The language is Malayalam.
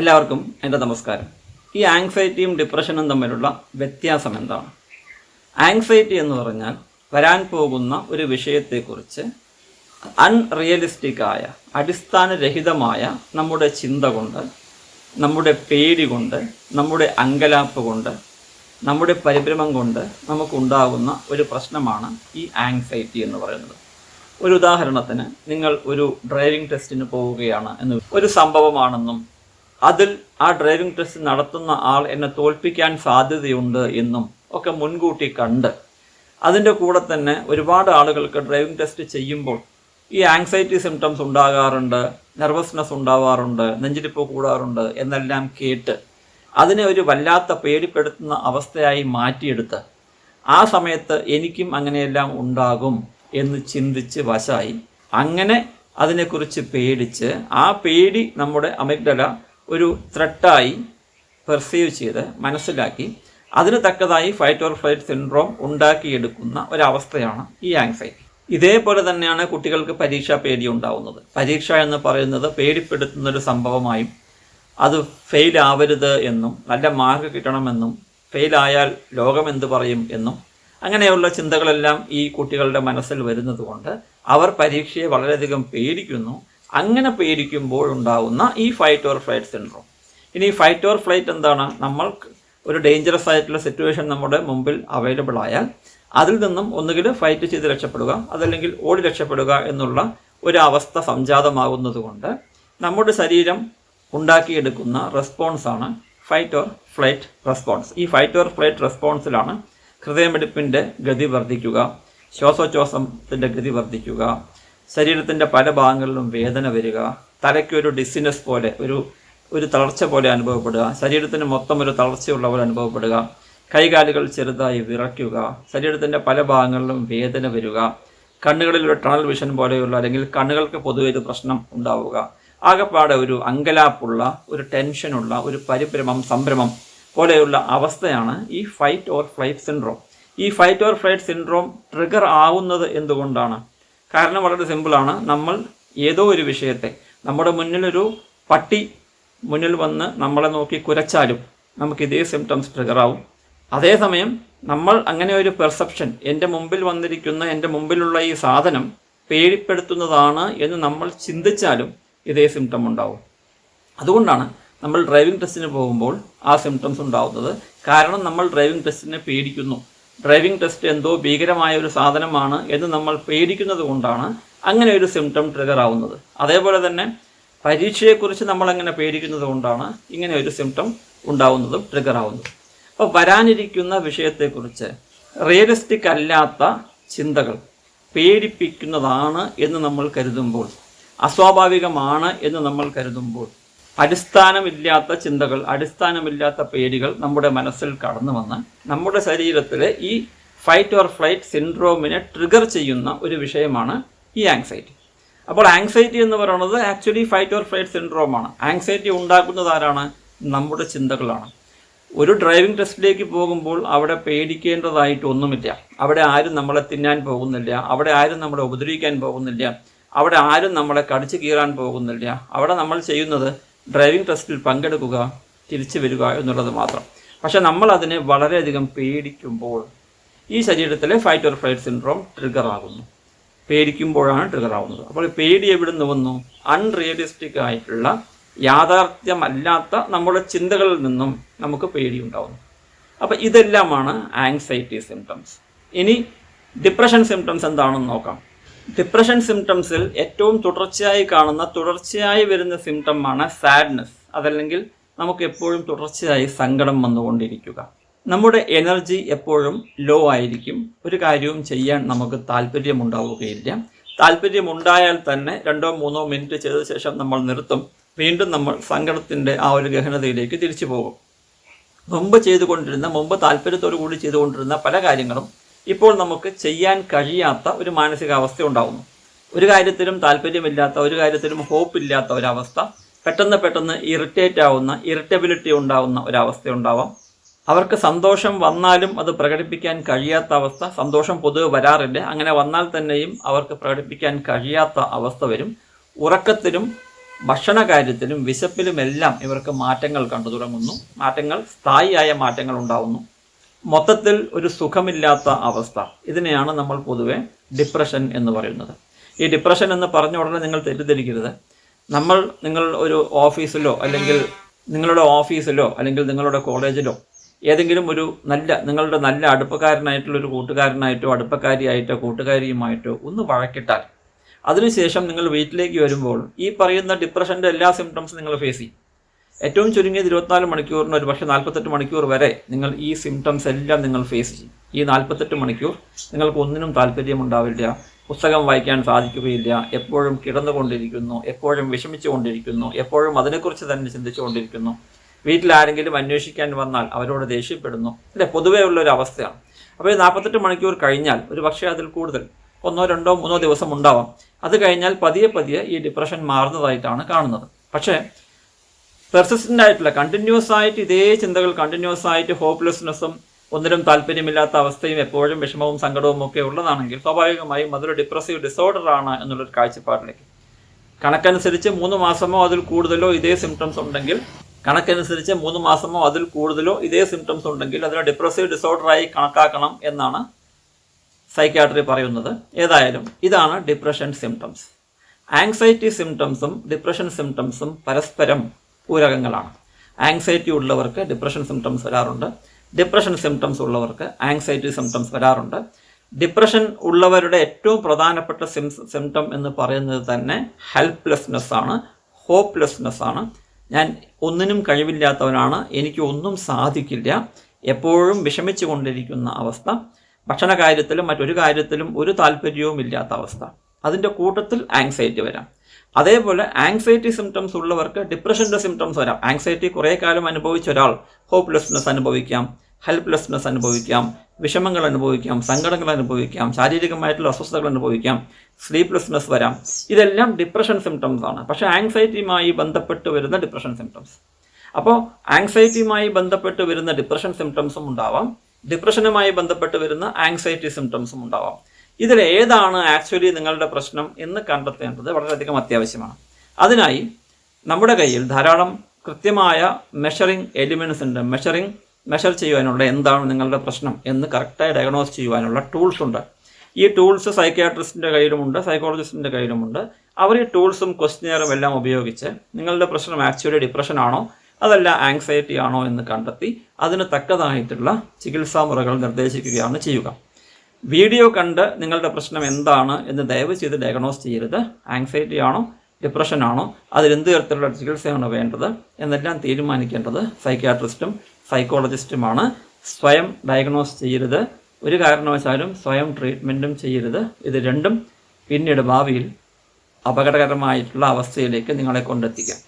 എല്ലാവർക്കും എന്റെ നമസ്കാരം. ഈ ആങ്സൈറ്റിയും ഡിപ്രഷനും തമ്മിലുള്ള വ്യത്യാസം എന്താണ്? ആങ്സൈറ്റി എന്ന് പറഞ്ഞാൽ വരാൻ പോകുന്ന ഒരു വിഷയത്തെക്കുറിച്ച് അൺറിയലിസ്റ്റിക്കായ അടിസ്ഥാനരഹിതമായ നമ്മുടെ ചിന്ത കൊണ്ട് നമ്മുടെ പേടി കൊണ്ട് നമ്മുടെ അങ്കലാപ്പ് കൊണ്ട് നമ്മുടെ പരിഭ്രമം കൊണ്ട് നമുക്കുണ്ടാകുന്ന ഒരു പ്രശ്നമാണ് ഈ ആങ്സൈറ്റി എന്ന് പറയുന്നത്. ഒരു ഉദാഹരണത്തിന് നിങ്ങൾ ഒരു ഡ്രൈവിംഗ് ടെസ്റ്റിന് പോവുകയാണ് എന്ന് ഒരു സംഭവമാണെന്നും അതിൽ ആ ഡ്രൈവിംഗ് ടെസ്റ്റ് നടത്തുന്ന ആൾ എന്നെ തോൽപ്പിക്കാൻ സാധ്യതയുണ്ട് എന്നും ഒക്കെ മുൻകൂട്ടി കണ്ട്. അതിന്റെ കൂടെ തന്നെ ഒരുപാട് ആളുകൾക്ക് ഡ്രൈവിംഗ് ടെസ്റ്റ് ചെയ്യുമ്പോൾ ഈ ആങ്സൈറ്റി സിംറ്റംസ് ഉണ്ടാകാറുണ്ട് നെർവസ്നെസ് ഉണ്ടാവാറുണ്ട് നെഞ്ചിരിപ്പ് കൂടാറുണ്ട് എന്നെല്ലാം കേട്ട് അതിനെ ഒരു വല്ലാത്ത പേടിപ്പെടുത്തുന്ന അവസ്ഥയായി മാറ്റിയെടുത്ത് ആ സമയത്ത് എനിക്കും അങ്ങനെയെല്ലാം ഉണ്ടാകും എന്ന് ചിന്തിച്ച് വശായി. അങ്ങനെ അതിനെക്കുറിച്ച് പേടിച്ച് ആ പേടി നമ്മുടെ അമിഗ്ഡല ഒരു ത്രട്ടായി പെർസീവ് ചെയ്ത് മനസ്സിലാക്കി അതിന് തക്കതായി ഫൈറ്റ് ഓർ ഫ്ലൈറ്റ് സിൻഡ്രോം ഉണ്ടാക്കിയെടുക്കുന്ന ഒരവസ്ഥയാണ് ഈ ആങ്സൈറ്റി ഇതേപോലെ തന്നെയാണ് കുട്ടികൾക്ക് പരീക്ഷാ പേടി ഉണ്ടാവുന്നത്. പരീക്ഷ എന്ന് പറയുന്നത് പേടിപ്പെടുത്തുന്ന ഒരു സംഭവമായും അത് ഫെയിൽ ആവരുത് എന്നും നല്ല മാർക്ക് കിട്ടണമെന്നും ഫെയിലായാൽ ലോകം എന്ത് പറയും എന്നും അങ്ങനെയുള്ള ചിന്തകളെല്ലാം ഈ കുട്ടികളുടെ മനസ്സിൽ വരുന്നതുകൊണ്ട് അവർ പരീക്ഷയെ വളരെയധികം പേടിക്കുന്നു. അങ്ങനെ പേടിക്കുമ്പോൾ ഉണ്ടാകുന്ന ഈ ഫൈറ്റ് ഓർ ഫ്ലൈറ്റ് സിൻഡ്രോം ഇനി ഫൈറ്റ് ഓർ ഫ്ലൈറ്റ് എന്താണ്? നമ്മൾ ഒരു ഡേഞ്ചറസ് ആയിട്ടുള്ള സിറ്റുവേഷൻ നമ്മുടെ മുമ്പിൽ അവൈലബിൾ ആയാൽ അതിൽ നിന്നും ഒന്നുകിൽ ഫൈറ്റ് ചെയ്ത് രക്ഷപ്പെടുക അതല്ലെങ്കിൽ ഓടി രക്ഷപ്പെടുക എന്നുള്ള ഒരു അവസ്ഥ സംജാതമാകുന്നതുകൊണ്ട് നമ്മുടെ ശരീരം ഉണ്ടാക്കിയെടുക്കുന്ന റെസ്പോൺസാണ് ഫൈറ്റ് ഓർ ഫ്ലൈറ്റ് റെസ്പോൺസ് ഈ ഫൈറ്റ് ഓർ ഫ്ലൈറ്റ് റെസ്പോൺസിലാണ് ഹൃദയമെടുപ്പിന്റെ ഗതി വർദ്ധിക്കുക ശ്വാസോച്ഛ്വാസത്തിന്റെ ഗതി വർദ്ധിക്കുക ശരീരത്തിന്റെ പല ഭാഗങ്ങളിലും വേദന വരിക തലയ്ക്ക് ഒരു ഡിസിനസ് പോലെ ഒരു ഒരു തളർച്ച പോലെ അനുഭവപ്പെടുക ശരീരത്തിന് മൊത്തം ഒരു തളർച്ചയുള്ള പോലെ അനുഭവപ്പെടുക കൈകാലുകൾ ചെറുതായി വിറയ്ക്കുക ശരീരത്തിന്റെ പല ഭാഗങ്ങളിലും വേദന വരിക കണ്ണുകളിൽ ഒരു ടണൽ വിഷൻ പോലെയുള്ള അല്ലെങ്കിൽ കണ്ണുകൾക്ക് പൊതുവെ ഒരു പ്രശ്നം ഉണ്ടാവുക ആകെപ്പാടെ ഒരു അങ്കലാപ്പുള്ള ഒരു ടെൻഷനുള്ള ഒരു പരിഭ്രമം സംഭ്രമം പോലെയുള്ള അവസ്ഥയാണ് ഈ ഫൈറ്റ് ഓർ ഫ്ലൈറ്റ് സിൻഡ്രോം ഈ fight or flight syndrome trigger ആവുന്നത് എന്തുകൊണ്ടാണ്? കാരണം വളരെ സിമ്പിളാണ്. നമ്മൾ ഏതോ ഒരു വിഷയത്തെ നമ്മുടെ മുന്നിലൊരു പട്ടി മുന്നിൽ വന്ന് നമ്മളെ നോക്കി കുരച്ചാലും നമുക്ക് ഇതേ സിംറ്റംസ് ട്രിഗർ ആവും. അതേസമയം നമ്മൾ അങ്ങനെ ഒരു പെർസെപ്ഷൻ എന്റെ മുമ്പിൽ വന്നിരിക്കുന്ന എന്റെ മുമ്പിലുള്ള ഈ സാധനം പേടിപ്പെടുത്തുന്നതാണ് എന്ന് നമ്മൾ ചിന്തിച്ചാലും ഇതേ സിംറ്റം ഉണ്ടാവും. അതുകൊണ്ടാണ് നമ്മൾ ഡ്രൈവിംഗ് ടെസ്റ്റിന് പോകുമ്പോൾ ആ സിംറ്റംസ് ഉണ്ടാവുന്നത്. കാരണം നമ്മൾ ഡ്രൈവിംഗ് ടെസ്റ്റിനെ പേടിക്കുന്നു. ഡ്രൈവിംഗ് ടെസ്റ്റ് എന്തോ ഭീകരമായ ഒരു സാധനമാണ് എന്ന് നമ്മൾ പേടിക്കുന്നത് കൊണ്ടാണ് അങ്ങനെ ഒരു സിംറ്റം ട്രിഗർ ആവുന്നത്. അതേപോലെ തന്നെ പരീക്ഷയെക്കുറിച്ച് നമ്മൾ അങ്ങനെ പേടിക്കുന്നത് കൊണ്ടാണ് ഇങ്ങനെ ഒരു സിംറ്റം ഉണ്ടാവുന്നതും ട്രിഗർ ആവുന്നതും. അപ്പോൾ വരാനിരിക്കുന്ന വിഷയത്തെക്കുറിച്ച് റിയലിസ്റ്റിക് അല്ലാത്ത ചിന്തകൾ പേടിപ്പിക്കുന്നതാണ് എന്ന് നമ്മൾ കരുതുമ്പോൾ അസ്വാഭാവികമാണ് എന്ന് നമ്മൾ കരുതുമ്പോൾ അടിസ്ഥാനമില്ലാത്ത ചിന്തകൾ അടിസ്ഥാനമില്ലാത്ത പേടികൾ നമ്മുടെ മനസ്സിൽ കടന്നു വന്ന് നമ്മുടെ ശരീരത്തിലെ ഈ ഫൈറ്റ് ഓർ ഫ്ലൈറ്റ് സിൻഡ്രോമിനെ ട്രിഗർ ചെയ്യുന്ന ഒരു വിഷയമാണ് ഈ ആങ്സൈറ്റി അപ്പോൾ ആങ്സൈറ്റി എന്ന് പറയുന്നത് ആക്ച്വലി ഫൈറ്റ് ഓർ ഫ്ലൈറ്റ് സിൻഡ്രോമാണ് ആങ്സൈറ്റി ഉണ്ടാക്കുന്നത് ആരാണ്? നമ്മുടെ ചിന്തകളാണ്. ഒരു ഡ്രൈവിംഗ് ടെസ്റ്റിലേക്ക് പോകുമ്പോൾ അവിടെ പേടിക്കേണ്ടതായിട്ട് ഒന്നുമില്ല അവിടെ ആരും നമ്മളെ തിന്നാൻ പോകുന്നില്ല. അവിടെ ആരും നമ്മളെ ഉപദ്രവിക്കാൻ പോകുന്നില്ല. അവിടെ ആരും നമ്മളെ കടിച്ചു കീറാൻ പോകുന്നില്ല. അവിടെ നമ്മൾ ചെയ്യുന്നത് ഡ്രൈവിംഗ് ടെസ്റ്റിൽ പങ്കെടുക്കുക തിരിച്ചു വരിക എന്നുള്ളത് മാത്രം. പക്ഷെ നമ്മൾ അതിനെ വളരെയധികം പേടിക്കുമ്പോൾ ഈ ശരീരത്തിലെ fight or flight syndrome trigger ആകുന്നു. പേടിക്കുമ്പോഴാണ് ട്രിഗർ ആവുന്നത്. അപ്പോൾ പേടി എവിടെ നിന്ന് വന്നു? അൺറിയലിസ്റ്റിക് ആയിട്ടുള്ള യാഥാർത്ഥ്യമല്ലാത്ത നമ്മുടെ ചിന്തകളിൽ നിന്നും നമുക്ക് പേടി ഉണ്ടാകുന്നു അപ്പോൾ ഇതെല്ലാമാണ് ആങ്സൈറ്റി സിംറ്റംസ് ഇനി ഡിപ്രഷൻ സിംറ്റംസ് എന്താണെന്ന് നോക്കാം. ഡിപ്രഷൻ സിംറ്റംസിൽ ഏറ്റവും തുടർച്ചയായി കാണുന്ന തുടർച്ചയായി വരുന്ന സിംറ്റമാണ് സാഡ്നെസ് അതല്ലെങ്കിൽ നമുക്ക് എപ്പോഴും തുടർച്ചയായി സങ്കടം വന്നുകൊണ്ടിരിക്കുക. നമ്മുടെ എനർജി എപ്പോഴും ലോ ആയിരിക്കും. ഒരു കാര്യവും ചെയ്യാൻ നമുക്ക് താല്പര്യമുണ്ടാവുകയില്ല. താല്പര്യമുണ്ടായാൽ തന്നെ രണ്ടോ മൂന്നോ മിനിറ്റ് ചെയ്ത ശേഷം നമ്മൾ നിർത്തും. വീണ്ടും നമ്മൾ സങ്കടത്തിന്റെ ആ ഒരു ഗഹനതയിലേക്ക് തിരിച്ചു പോകും. മുമ്പ് ചെയ്തുകൊണ്ടിരുന്ന മുമ്പ് താല്പര്യത്തോടു കൂടി ചെയ്തുകൊണ്ടിരുന്ന പല കാര്യങ്ങളും ഇപ്പോൾ നമുക്ക് ചെയ്യാൻ കഴിയാത്ത ഒരു മാനസികാവസ്ഥ ഉണ്ടാകുന്നു ഒരു കാര്യത്തിലും താല്പര്യമില്ലാത്ത ഒരു കാര്യത്തിലും ഹോപ്പ് ഇല്ലാത്ത ഒരവസ്ഥ പെട്ടെന്ന് പെട്ടെന്ന് ഇറിറ്റേറ്റ് ആവുന്ന ഇറിറ്റബിലിറ്റി ഉണ്ടാവുന്ന ഒരവസ്ഥ ഉണ്ടാവാം. അവർക്ക് സന്തോഷം വന്നാലും അത് പ്രകടിപ്പിക്കാൻ കഴിയാത്ത അവസ്ഥ സന്തോഷം പൊതുവെ വരാറില്ല. അങ്ങനെ വന്നാൽ തന്നെയും അവർക്ക് പ്രകടിപ്പിക്കാൻ കഴിയാത്ത അവസ്ഥ വരും. ഉറക്കത്തിലും ഭക്ഷണ കാര്യത്തിലും വിശപ്പിലുമെല്ലാം ഇവർക്ക് മാറ്റങ്ങൾ കണ്ടു തുടങ്ങുന്നു. മാറ്റങ്ങൾ സ്ഥായിയായ മാറ്റങ്ങൾ ഉണ്ടാവുന്നു. മൊത്തത്തിൽ ഒരു സുഖമില്ലാത്ത അവസ്ഥ. ഇതിനെയാണ് നമ്മൾ പൊതുവെ ഡിപ്രഷൻ എന്ന് പറയുന്നത്. ഈ ഡിപ്രഷൻ എന്ന് പറഞ്ഞ ഉടനെ നിങ്ങൾ തെറ്റിദ്ധരിക്കരുത്. നമ്മൾ നിങ്ങൾ ഒരു ഓഫീസിലോ അല്ലെങ്കിൽ നിങ്ങളുടെ ഓഫീസിലോ അല്ലെങ്കിൽ നിങ്ങളുടെ കോളേജിലോ ഏതെങ്കിലും ഒരു നല്ല നിങ്ങളുടെ നല്ല അടുപ്പക്കാരനായിട്ടുള്ള ഒരു കൂട്ടുകാരനായിട്ടോ അടുപ്പക്കാരിയായിട്ടോ കൂട്ടുകാരിയുമായിട്ടോ ഒന്ന് വഴക്കിട്ടാൽ അതിനുശേഷം നിങ്ങൾ വീട്ടിലേക്ക് വരുമ്പോൾ ഈ പറയുന്ന ഡിപ്രഷന്റെ എല്ലാ സിംറ്റംസും നിങ്ങൾ ഫേസ് ചെയ്യും. ഏറ്റവും ചുരുങ്ങിയത് ഇരുപത്തിനാല് മണിക്കൂറിന് ഒരു പക്ഷേ നാൽപ്പത്തെട്ട് മണിക്കൂർ വരെ നിങ്ങൾ ഈ സിംറ്റംസ് എല്ലാം നിങ്ങൾ ഫേസ് ചെയ്യും. ഈ നാൽപ്പത്തെട്ട് മണിക്കൂർ നിങ്ങൾക്ക് ഒന്നിനും താല്പര്യമുണ്ടാവില്ല പുസ്തകം വായിക്കാൻ സാധിക്കുകയില്ല എപ്പോഴും കിടന്നുകൊണ്ടിരിക്കുന്നു എപ്പോഴും വിഷമിച്ചുകൊണ്ടിരിക്കുന്നു എപ്പോഴും അതിനെക്കുറിച്ച് തന്നെ ചിന്തിച്ചുകൊണ്ടിരിക്കുന്നു. വീട്ടിൽ ആരെങ്കിലും അന്വേഷിക്കാൻ വന്നാൽ അവരോട് ദേഷ്യപ്പെടുന്നു. അല്ലെ പൊതുവേ ഉള്ള ഒരു അവസ്ഥയാണ്. അപ്പോൾ ഈ നാൽപ്പത്തെട്ട് മണിക്കൂർ കഴിഞ്ഞാൽ ഒരു പക്ഷേ അതിൽ കൂടുതൽ ഒന്നോ രണ്ടോ മൂന്നോ ദിവസം ഉണ്ടാവാം. അത് കഴിഞ്ഞാൽ പതിയെ പതിയെ ഈ ഡിപ്രഷൻ മാറുന്നതായിട്ടാണ് കാണുന്നത്. പക്ഷേ പെർസിസ്റ്റന്റ് ആയിട്ടുള്ള കണ്ടിന്യൂസ് ആയിട്ട് ഇതേ ചിന്തകൾ കണ്ടിന്യൂസ് ആയിട്ട് ഹോപ്പ്ലെസ്നെസ്സും ഒന്നിനും താല്പര്യമില്ലാത്ത അവസ്ഥയും എപ്പോഴും വിഷമവും സങ്കടവും ഒക്കെ ഉള്ളതാണെങ്കിൽ സ്വാഭാവികമായും അതൊരു ഡിപ്രസീവ് ഡിസോർഡർ ആണ് എന്നുള്ളൊരു കാഴ്ചപ്പാടിലേക്ക്. കണക്കനുസരിച്ച് മൂന്ന് മാസമോ അതിൽ കൂടുതലോ ഇതേ സിംറ്റംസ് ഉണ്ടെങ്കിൽ കണക്കനുസരിച്ച് മൂന്ന് മാസമോ അതിൽ കൂടുതലോ ഇതേ സിംറ്റംസ് ഉണ്ടെങ്കിൽ അതിനെ ഡിപ്രസീവ് ഡിസോർഡറായി കണക്കാക്കണം എന്നാണ് സൈക്യാട്രി പറയുന്നത്. ഏതായാലും ഇതാണ് ഡിപ്രഷൻ സിംറ്റംസ് ആങ്സൈറ്റി സിംറ്റംസും ഡിപ്രഷൻ സിംറ്റംസും പരസ്പരം പൂരകങ്ങളാണ് ആങ്സൈറ്റി ഉള്ളവർക്ക് ഡിപ്രഷൻ സിംറ്റംസ് വരാറുണ്ട്. ഡിപ്രഷൻ സിംറ്റംസ് ഉള്ളവർക്ക് ആങ്സൈറ്റി സിംറ്റംസ് വരാറുണ്ട്. ഡിപ്രഷൻ ഉള്ളവരുടെ ഏറ്റവും പ്രധാനപ്പെട്ട സിം സിംറ്റം എന്ന് പറയുന്നത് തന്നെ ഹെൽപ്ലെസ്നെസ് ആണ് ഹോപ്പ്ലെസ്നെസ് ആണ്. ഞാൻ ഒന്നിനും കഴിവില്ലാത്തവനാണ് എനിക്ക് ഒന്നും സാധിക്കില്ല എപ്പോഴും വിഷമിച്ചു കൊണ്ടിരിക്കുന്ന അവസ്ഥ ഭക്ഷണ കാര്യത്തിലും മറ്റൊരു കാര്യത്തിലും ഒരു താല്പര്യവും ഇല്ലാത്ത അവസ്ഥ. അതിന്റെ കൂട്ടത്തിൽ ആങ്സൈറ്റി വരാം. അതേപോലെ ആങ്സൈറ്റി സിംറ്റംസ് ഉള്ളവർക്ക് ഡിപ്രഷന്റെ സിംറ്റംസ് വരാം. ആങ്സൈറ്റി കുറേ കാലം അനുഭവിച്ച ഒരാൾ ഹോപ്പ്ലെസ്നെസ് അനുഭവിക്കാം ഹെൽപ്ലെസ്നെസ് അനുഭവിക്കാം വിഷമങ്ങൾ അനുഭവിക്കാം സങ്കടങ്ങൾ അനുഭവിക്കാം ശാരീരികമായിട്ടുള്ള അസ്വസ്ഥതകൾ അനുഭവിക്കാം സ്ലീപ്ലെസ്നെസ് വരാം. ഇതെല്ലാം ഡിപ്രഷൻ സിംറ്റംസ് ആണ്. പക്ഷേ ആങ്സൈറ്റിയുമായി ബന്ധപ്പെട്ട് വരുന്ന ഡിപ്രഷൻ സിംറ്റംസ് അപ്പോൾ ആങ്സൈറ്റിയുമായി ബന്ധപ്പെട്ട് വരുന്ന ഡിപ്രഷൻ സിംറ്റംസും ഉണ്ടാവാം. ഡിപ്രഷനുമായി ബന്ധപ്പെട്ട് വരുന്ന ആങ്സൈറ്റി സിംറ്റംസും ഉണ്ടാവാം. ഇതിൽ ഏതാണ് ആക്ച്വലി നിങ്ങളുടെ പ്രശ്നം എന്ന് കണ്ടെത്തേണ്ടത് വളരെയധികം അത്യാവശ്യമാണ്. അതിനായി നമ്മുടെ കയ്യിൽ ധാരാളം കൃത്യമായ മെഷറിംഗ് എലിമെന്റ്സ് ഉണ്ട്. മെഷറിംഗ് മെഷർ ചെയ്യുവാനുള്ള എന്താണ് നിങ്ങളുടെ പ്രശ്നം എന്ന് കറക്റ്റായി ഡയഗ്നോസ് ചെയ്യുവാനുള്ള ടൂൾസ് ഉണ്ട്. ഈ ടൂൾസ് സൈക്യാട്രിസ്റ്റിന്റെ കയ്യിലുമുണ്ട് സൈക്കോളജിസ്റ്റിന്റെ കയ്യിലുമുണ്ട്. അവർ ഈ ടൂൾസും ക്വസ്റ്റിനെയറും എല്ലാം ഉപയോഗിച്ച് നിങ്ങളുടെ പ്രശ്നം ആക്ച്വലി ഡിപ്രഷൻ ആണോ അതല്ല ആങ്സൈറ്റി ആണോ എന്ന് കണ്ടെത്തി അതിന് തക്കതായിട്ടുള്ള ചികിത്സാ മുറകൾ നിർദ്ദേശിക്കുകയാണ് ചെയ്യുക. വീഡിയോ കണ്ട് നിങ്ങളുടെ പ്രശ്നം എന്താണ് എന്ന് ദയവ് ചെയ്ത് ഡയഗ്നോസ് ചെയ്യരുത്. ആങ്സൈറ്റി ആണോ ഡിപ്രഷൻ ആണോ അതിലെന്ത് തരത്തിലുള്ള ചികിത്സയാണ് വേണ്ടത് എന്നെല്ലാം തീരുമാനിക്കേണ്ടത് സൈക്യാട്രിസ്റ്റും സൈക്കോളജിസ്റ്റുമാണ് സ്വയം ഡയഗ്നോസ് ചെയ്യരുത്. ഒരു കാരണവശാലും സ്വയം ട്രീറ്റ്മെന്റും ചെയ്യരുത്. ഇത് രണ്ടും പിന്നീട് ഭാവിയിൽ അപകടകരമായിട്ടുള്ള അവസ്ഥയിലേക്ക് നിങ്ങളെ കൊണ്ടെത്തിക്കാം.